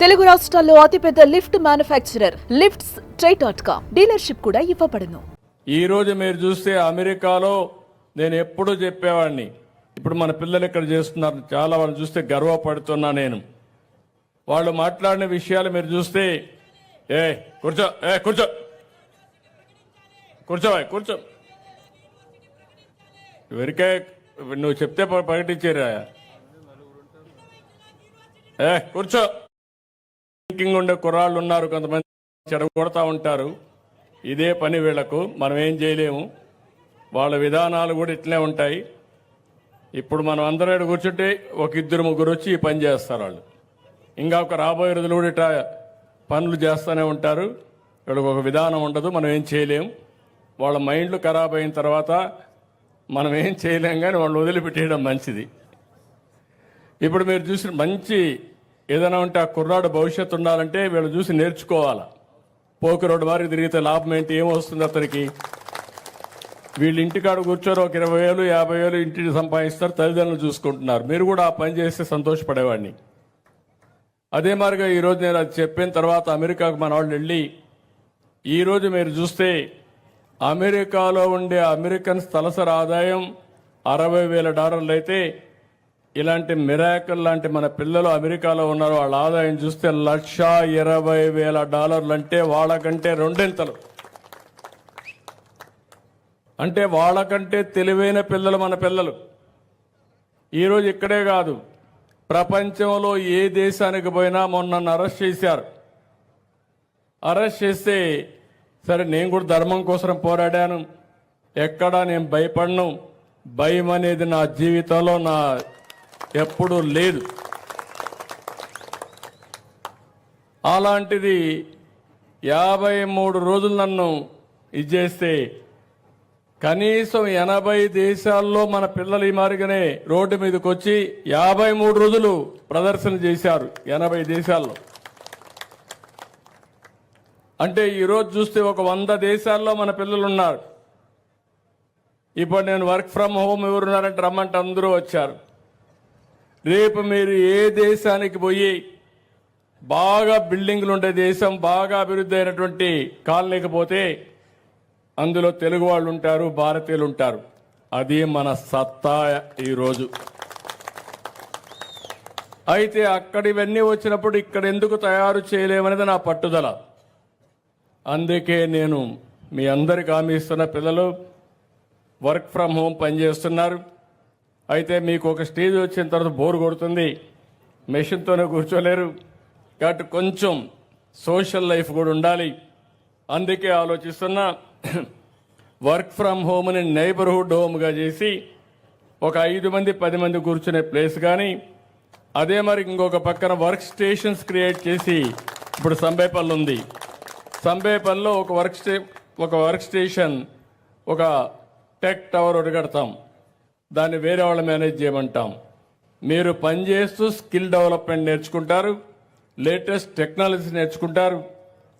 తెలుగు రాష్ట్రాల్లో అతిపెద్ద lift manufacturer lifts try dot com dealership కూడా ఇవ్వబడును. ఈ రోజు మీరు చూస్తే అమెరికాలో నేను ఎప్పుడూ చెప్పేవాడిని. ఇప్పుడు మన పిల్లలు ఇక్కడ చేస్తున్నారు చాలా వాళ్ళు చూస్తే గర్వపడుతున్నా నేను. వాళ్ళు మాట్లాడిన విషయాలు మీరు చూస్తే ఏ కూర్చో ఏ కూర్చో. కూర్చో కూర్చో. ఎవరికే నువ్వు చెప్తే ప్రకటించారా? ఏ కూర్చో. థింకింగ్ ఉండే కుర్రాళ్ళు ఉన్నారు కొంతమంది చెడగొడతా ఉంటారు. ఇదే పని వీళ్ళకు మనం ఏం చేయలేము. వాళ్ళ విధానాలు కూడా ఇట్లే ఉంటాయి. ఇప్పుడు మనం అందరూ ఇక్కడ కూర్చుంటే ఒక ఇద్దరు ముగ్గురు వచ్చి ఈ పని చేస్తారు వాళ్ళు. ఇంకా ఒక రాబోయే రోజులు కూడా ఇట్లా పనులు చేస్తూనే ఉంటారు. వీళ్ళకి ఒక విధానం ఉండదు మనం ఏం చేయలేం వాళ్ళ మైండ్లు ఖరాబ్ అయిన తర్వాత మనం ఏం చేయలేం కానీ వాళ్ళు వదిలిపెట్టేయడం మంచిది. ఇప్పుడు మీరు చూసిన మంచి ఏదైనా ఉంటే ఆ కుర్రాడు భవిష్యత్తు ఉండాలంటే వీళ్ళు చూసి నేర్చుకోవాలా? పోకి రోడ్డు వారికి తిరిగితే లాభం ఏంటి? ఏమొస్తుంది అతనికి? వీళ్ళు ఇంటికాడ కూర్చొని ఒక ఇరవై వేలు యాభై వేలు ఇంటిని సంపాదిస్తారు తల్లిదండ్రులు చూసుకుంటున్నారు. మీరు కూడా ఆ పని చేస్తే సంతోషపడేవాడిని. అదే మారిగా ఈరోజు నేను అది చెప్పిన తర్వాత అమెరికాకు మన వాళ్ళు వెళ్ళి ఈరోజు మీరు చూస్తే అమెరికాలో ఉండే అమెరికన్ తలసరి ఆదాయం అరవై వేల డాలర్లు అయితే ఇలాంటి మిరాకల్ లాంటి మన పిల్లలు అమెరికాలో ఉన్నారు వాళ్ళ ఆదాయం చూస్తే లక్ష ఇరవై వేల డాలర్లు అంటే వాళ్ళకంటే రెండింతలు. అంటే వాళ్ళకంటే తెలివైన పిల్లలు మన పిల్లలు. ఈరోజు ఇక్కడే కాదు ప్రపంచంలో ఏ దేశానికి పోయినా మొన్న అరెస్ట్ చేశారు. అరెస్ట్ చేస్తే సరే నేను కూడా ధర్మం కోసం పోరాడాను. ఎక్కడా నేను భయపడను. భయం అనేది నా జీవితంలో నా ఎప్పుడూ లేదు. అలాంటిది యాభై మూడు రోజులు నన్ను ఇది చేస్తే కనీసం ఎనభై దేశాల్లో మన పిల్లలు ఈ మారిగానే రోడ్డు మీదకి వచ్చి యాభై మూడు రోజులు ప్రదర్శన చేశారు ఎనభై దేశాల్లో. అంటే ఈరోజు చూస్తే ఒక వంద దేశాల్లో మన పిల్లలు ఉన్నారు. ఇప్పుడు నేను వర్క్ ఫ్రమ్ హోమ్ ఎవరున్నారంటే రమ్మంటే అందరూ వచ్చారు. రేపు మీరు ఏ దేశానికి పోయి బాగా బిల్డింగ్లు ఉండే దేశం బాగా అభివృద్ధి అయినటువంటి కాలనీకి పోతే అందులో తెలుగు వాళ్ళు ఉంటారు భారతీయులు ఉంటారు. అది మన సత్తా ఈరోజు. అయితే అక్కడ ఇవన్నీ వచ్చినప్పుడు ఇక్కడ ఎందుకు తయారు చేయలేమనేది నా పట్టుదల. అందుకే నేను మీ అందరికి హామీ ఇస్తున్న పిల్లలు వర్క్ ఫ్రమ్ హోమ్ పనిచేస్తున్నారు. అయితే మీకు ఒక స్టేజ్ వచ్చిన తర్వాత బోర్ కొడుతుంది. మెషిన్తోనే కూర్చోలేరు. కాబట్టి కొంచెం సోషల్ లైఫ్ కూడా ఉండాలి. అందుకే ఆలోచిస్తున్నా వర్క్ ఫ్రమ్ హోమ్ని నైబర్హుడ్ హోమ్గా చేసి ఒక ఐదు మంది పది మంది కూర్చునే ప్లేస్ కానీ అదే మరి ఇంకొక పక్కన వర్క్ స్టేషన్స్ క్రియేట్ చేసి ఇప్పుడు సంబేపల్లి ఉంది. సంబేపల్లిలో ఒక వర్క్ స్టే ఒక వర్క్ స్టేషన్ ఒక టెక్ టవర్ ఒకటి కడతాం. దాన్ని వేరే వాళ్ళు మేనేజ్ చేయమంటాం. మీరు పనిచేస్తూ స్కిల్ డెవలప్మెంట్ నేర్చుకుంటారు లేటెస్ట్ టెక్నాలజీ నేర్చుకుంటారు.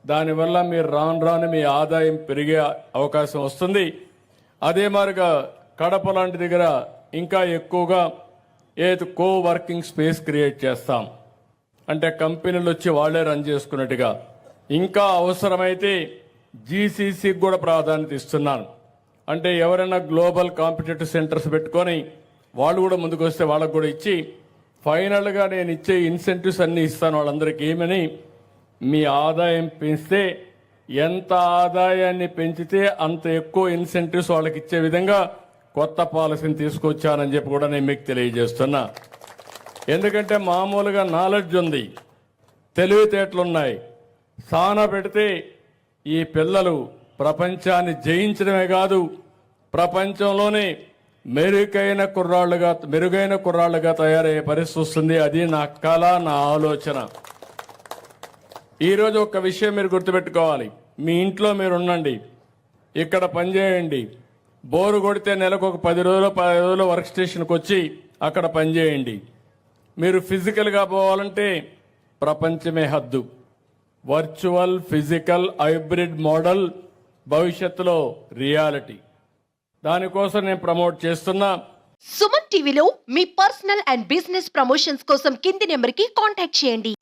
దానివల్ల మీరు రాను రాను మీ ఆదాయం పెరిగే అవకాశం వస్తుంది. అదే మాదిరిగా కడప లాంటి దగ్గర ఇంకా ఎక్కువగా ఏది కో వర్కింగ్ స్పేస్ క్రియేట్ చేస్తాం. అంటే కంపెనీలు వచ్చి వాళ్ళే రన్ చేసుకున్నట్టుగా. ఇంకా అవసరమైతే జీసీసీకి కూడా ప్రాధాన్యత ఇస్తున్నాను. అంటే ఎవరైనా గ్లోబల్ కాంపిటేటివ్ సెంటర్స్ పెట్టుకొని వాళ్ళు కూడా ముందుకు వస్తే వాళ్ళకు కూడా ఇచ్చి ఫైనల్గా నేను ఇచ్చే ఇన్సెంటివ్స్ అన్ని ఇస్తాను వాళ్ళందరికీ ఏమని మీ ఆదాయం పెంచితే ఎంత ఆదాయాన్ని పెంచితే అంత ఎక్కువ ఇన్సెంటివ్స్ వాళ్ళకి ఇచ్చే విధంగా కొత్త పాలసీని తీసుకొచ్చానని చెప్పి కూడా నేను మీకు తెలియజేస్తున్నా. ఎందుకంటే మామూలుగా నాలెడ్జ్ ఉంది తెలివితేటలున్నాయి సానా పెడితే ఈ పిల్లలు ప్రపంచాన్ని జయించడమే కాదు ప్రపంచంలోనే మెరుగైన కుర్రాళ్ళుగా మెరుగైన కుర్రాళ్ళుగా తయారయ్యే పరిస్థితి వస్తుంది. అది నా కళ నా ఆలోచన. ఈరోజు ఒక విషయం మీరు గుర్తుపెట్టుకోవాలి. మీ ఇంట్లో మీరు ఉండండి ఇక్కడ పనిచేయండి. బోరు కొడితే నెలకు ఒక పది రోజులు పది రోజులు వర్క్ స్టేషన్కి వచ్చి అక్కడ పనిచేయండి. మీరు ఫిజికల్గా పోవాలంటే ప్రపంచమే హద్దు. వర్చువల్ ఫిజికల్ హైబ్రిడ్ మోడల్ భవిష్యత్తులో రియాలిటీ. దానికోసం నేను ప్రమోట్ చేస్తున్నా. సుమన్ టీవీలో మీ పర్సనల్ అండ్ బిజినెస్ ప్రమోషన్స్ కోసం కింది నెంబర్కి కాంటాక్ట్ చేయండి.